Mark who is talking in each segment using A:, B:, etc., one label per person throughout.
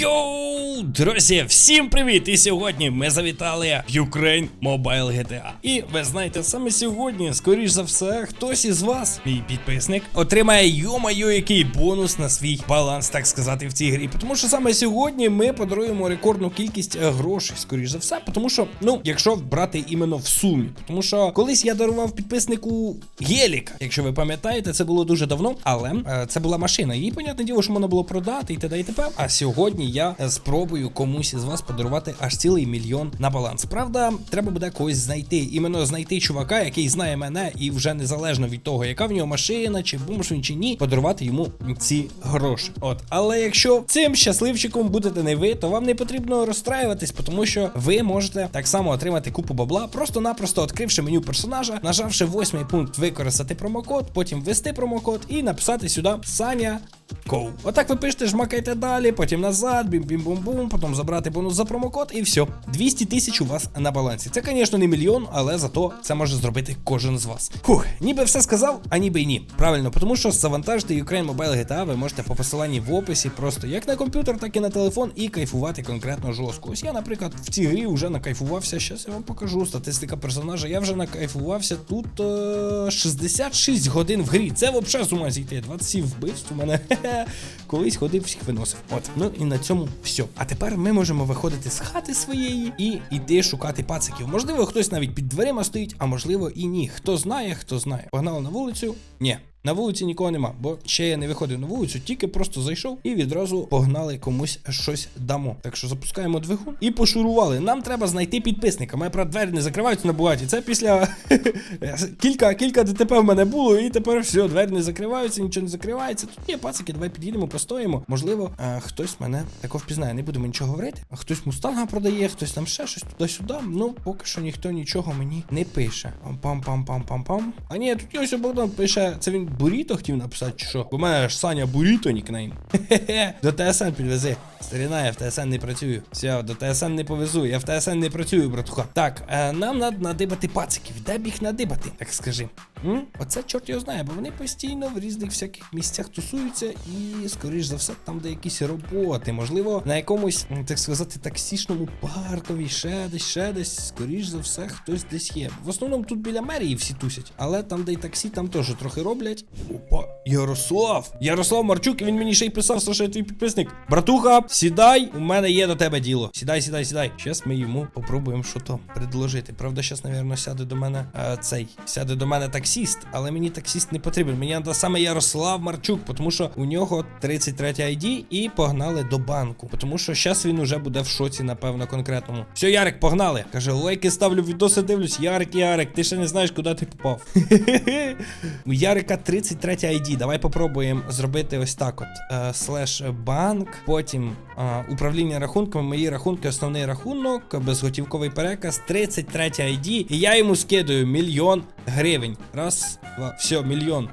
A: Йоу, друзі, всім привіт! І сьогодні ми завітали в Ukraine Mobile GTA. І ви знаєте, саме сьогодні, скоріш за все, хтось із вас, мій підписник, отримає йомаю, який бонус на свій баланс, так сказати, в цій грі. Тому що саме сьогодні ми подаруємо рекордну кількість е, грошей, скоріш за все. Тому що, ну, якщо брати іменно в сумі, тому що колись я дарував підписнику Геліка. Якщо ви пам'ятаєте, це було дуже давно, але е, це була машина. Її, понятне діло, що можна було продати і т.д. і т.п. А сьогодні я е, спробую комусь із вас подарувати аж цілий мільйон на баланс. Правда, треба буде когось знайти. Іменно знайти чувака, який знає мене, і вже незалежно від того, яка в нього машина, чи бомж він чи ні, подарувати йому ці гроші. От, але якщо цим щасливчиком будете не ви, то вам не потрібно розстраюватись, тому що ви можете так само отримати купу бабла, просто-напросто відкривши меню персонажа, нажавши восьмий пункт використати промокод, потім ввести промокод і написати сюди Саня. Коу. Отак ви пишете, жмакайте далі, потім назад, бім-бім-бум-бум, потім забрати бонус за промокод і все. 200 тисяч у вас на балансі. Це, звісно, не мільйон, але зато це може зробити кожен з вас. Фух, ніби все сказав, а ніби й ні. Правильно, тому що завантажити Ukraine Mobile GTA ви можете по посиланні в описі, просто як на комп'ютер, так і на телефон, і кайфувати конкретно жорстко. Ось я, наприклад, в цій грі вже накайфувався. Щас я вам покажу. Статистика персонажа. Я вже накайфувався тут е 66 годин в грі. Це взагалі з зійти. 27 вбивств у мене. Колись ходив, всіх виносив. От, ну і на цьому все. А тепер ми можемо виходити з хати своєї і йти шукати пациків. Можливо, хтось навіть під дверима стоїть, а можливо і ні. Хто знає, хто знає. Погнали на вулицю? Ні. На вулиці нікого нема, бо ще я не виходив на вулицю, тільки просто зайшов і відразу погнали комусь щось дамо. Так що запускаємо двигун і пошурували. Нам треба знайти підписника. Моя правда, двері не закриваються на бугаті. Це після кілька кілька ДТП в мене було, і тепер все, двері не закриваються, нічого не закривається. Тут є пацики, давай під'їдемо, постоїмо. Можливо, а, хтось мене тако впізнає. Не будемо нічого говорити. А хтось мустанга продає, хтось там ще щось туди-сюди. Ну, поки що ніхто нічого мені не пише. Пам-пам-пам-пам-пам. А ні, тут ось Богдан пише, це він Буріто хотів написати, чи що? Бо в мене ж Саня Буріто нікнейм. Хе-хе. До ТСН підвези. Старіна, я в ТСН не працюю. Все, до ТСН не повезу. Я в ТСН не працюю, братуха. Так, е, нам треба надибати пациків. Де б їх надибати, так скажи. М? Оце чорт його знає, бо вони постійно в різних всяких місцях тусуються і, скоріш за все, там де якісь роботи. Можливо, на якомусь, так сказати, таксішному паркові, ще десь, ще десь, скоріш за все, хтось десь є. В основному тут біля мерії всі тусять, але там, де й таксі, там теж трохи роблять. Опа, Ярослав! Ярослав Марчук, і він мені ще й писав, що я твій підписник. Братуха, сідай, у мене є до тебе діло. Сідай, сідай, сідай. Щас ми йому попробуємо що то предложити. Правда, щас, напевно, сяде до мене е, цей. Сяде до мене таксіст, але мені таксіст не потрібен. Мені треба саме Ярослав Марчук, тому що у нього 33 ID і погнали до банку. Тому що щас він уже буде в шоці, напевно, конкретному. Все, Ярик, погнали. Каже, лайки ставлю, відоси дивлюсь. Ярик, Ярик, ти ще не знаєш, куди ти попав. У Ярика 33 ID. Давай попробуємо зробити ось так: от е, слеш банк, потім е, управління рахунками, мої рахунки, основний рахунок, безготівковий переказ, 33 ID. І я йому скидаю мільйон гривень. Раз, два, все, мільйон.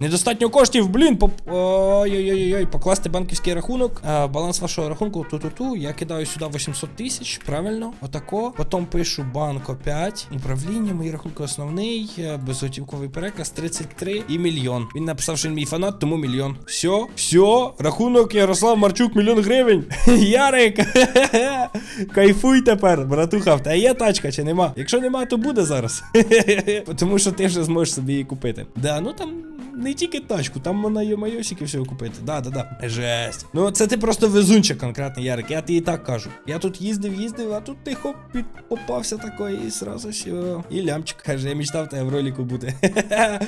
A: Недостатньо коштів, блін, поп... Ой-ой-ой, покласти банківський рахунок, а, баланс вашого рахунку ту-ту-ту. Я кидаю сюди 800 тисяч, правильно, отако. Потім пишу банк 5, управління, мої рахунки основний, е, безготівковий переказ 33 і мільйон. Він написав, що він мій фанат, тому мільйон. Все, все, рахунок Ярослав Марчук, мільйон гривень. Ярик, кайфуй тепер, братуха, в є тачка чи нема? Якщо нема, то буде зараз. Тому що ти вже зможеш собі її купити. Да, ну там не тільки тачку, там вона є майосики всього купити. Да, да, да. Жесть. Ну це ти просто везунчик конкретний, Ярик. Я тобі так кажу. Я тут їздив, їздив, а тут ти хоп попався такий і сразу все. І лямчик. Каже, я мечтав тебе в ролику бути.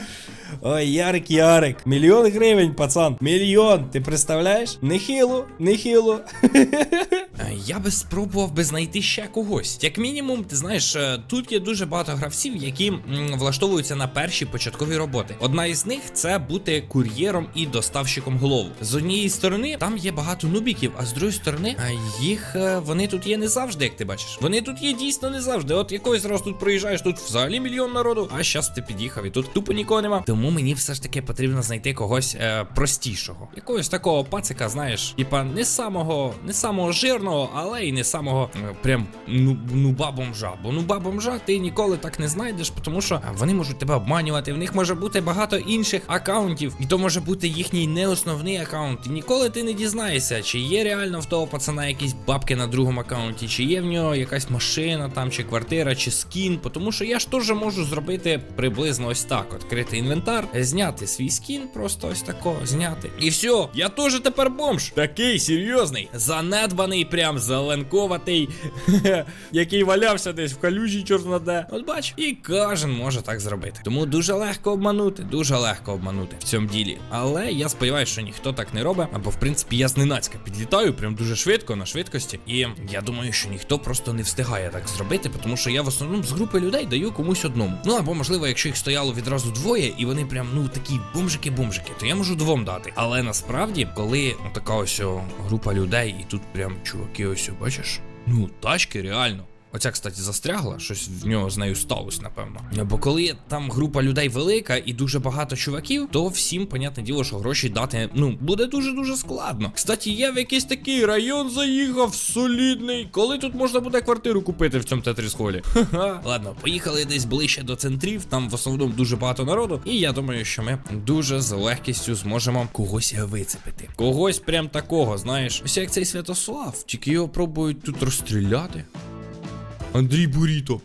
A: Ой, Ярик, Ярик. Мільйон гривень, пацан. Мільйон. Ти представляєш? Нехило, нехило.
B: Е, Я би спробував би знайти ще когось. Як мінімум, ти знаєш, е, тут є дуже багато гравців, які влаштовуються на перші початкові роботи. Одна із них це бути кур'єром і доставщиком голову. З однієї сторони там є багато нубіків, а з другої сторони їх е, вони тут є не завжди, як ти бачиш. Вони тут є дійсно не завжди. От якось раз тут проїжджаєш, тут взагалі мільйон народу, а щас ти під'їхав і тут тупо нікого нема. Тому мені все ж таки потрібно знайти когось е, простішого. Якогось такого пацика, знаєш, типа не самого, не самого жирного. Але й не самого е, прям ну, нуба бомжа. Бо нуба бомжа ти ніколи так не знайдеш, тому що вони можуть тебе обманювати. В них може бути багато інших акаунтів, і то може бути їхній не основний акаунт. І ніколи ти не дізнаєшся, чи є реально в того пацана якісь бабки на другому акаунті, чи є в нього якась машина там, чи квартира, чи скін. Тому що я ж теж можу зробити приблизно ось так: відкрити інвентар, зняти свій скін, просто ось тако, зняти. І все, я теж тепер бомж. Такий серйозний, занедбаний, прям заленковатий, який валявся десь в калюжі чорноде. От бач, і кожен може так зробити. Тому дуже легко обманути, дуже легко обманути в цьому ділі. Але я сподіваюся, що ніхто так не робить. Або в принципі я зненацька підлітаю прям дуже швидко на швидкості. І я думаю, що ніхто просто не встигає так зробити, тому що я в основному з групи людей даю комусь одному. Ну або можливо, якщо їх стояло відразу двоє, і вони прям ну такі бомжики-бомжики, то я можу двом дати. Але насправді, коли така ось о, група людей, і тут прям чуваки, ось бачиш, ну тачки реально. Оця, кстати, застрягла, щось в нього з нею сталося, напевно. Бо коли там група людей велика і дуже багато чуваків, то всім, понятне діло, що гроші дати ну буде дуже-дуже складно. Кстати, я в якийсь такий район заїхав солідний. Коли тут можна буде квартиру купити в цьому тетріс холі? Ладно, поїхали десь ближче до центрів. Там в основному дуже багато народу. І я думаю, що ми дуже з легкістю зможемо когось вицепити. Когось прям такого, знаєш, ось як цей Святослав, тільки його пробують тут розстріляти. Андрій Буріто.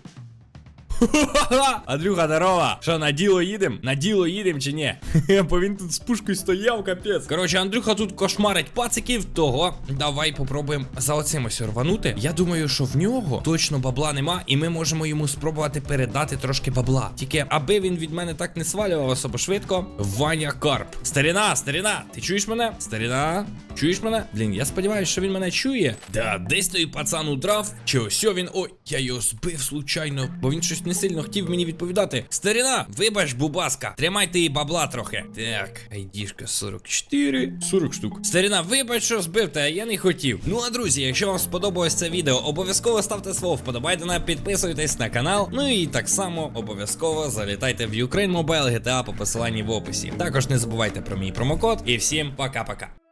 B: Андрюха, здорова! Що, на діло їдем? На діло їдем чи ні? Бо він тут з пушкою стояв, капець. Коротше, Андрюха тут кошмарить пациків, того давай попробуємо за оцим ось рванути. Я думаю, що в нього точно бабла нема, і ми можемо йому спробувати передати трошки бабла. Тільки аби він від мене так не свалював особо швидко. Ваня Карп. Старіна, старіна, ти чуєш мене? Старіна, чуєш мене? Блін, я сподіваюся, що він мене чує. Да, десь той пацан удрав. Чи ось він. Ой, я його збив случайно, бо він щось не сильно хотів мені відповідати. Старіна, вибач, бубаска, тримайте її бабла трохи. Так, айдішка 44, 40 штук. Старіна, вибач, що збив те, я не хотів. Ну а друзі, якщо вам сподобалось це відео, обов'язково ставте слово вподобайте, підписуйтесь на канал. Ну і так само обов'язково залітайте в Ukraine Mobile GTA по посиланні в описі. Також не забувайте про мій промокод. І всім пока-пока.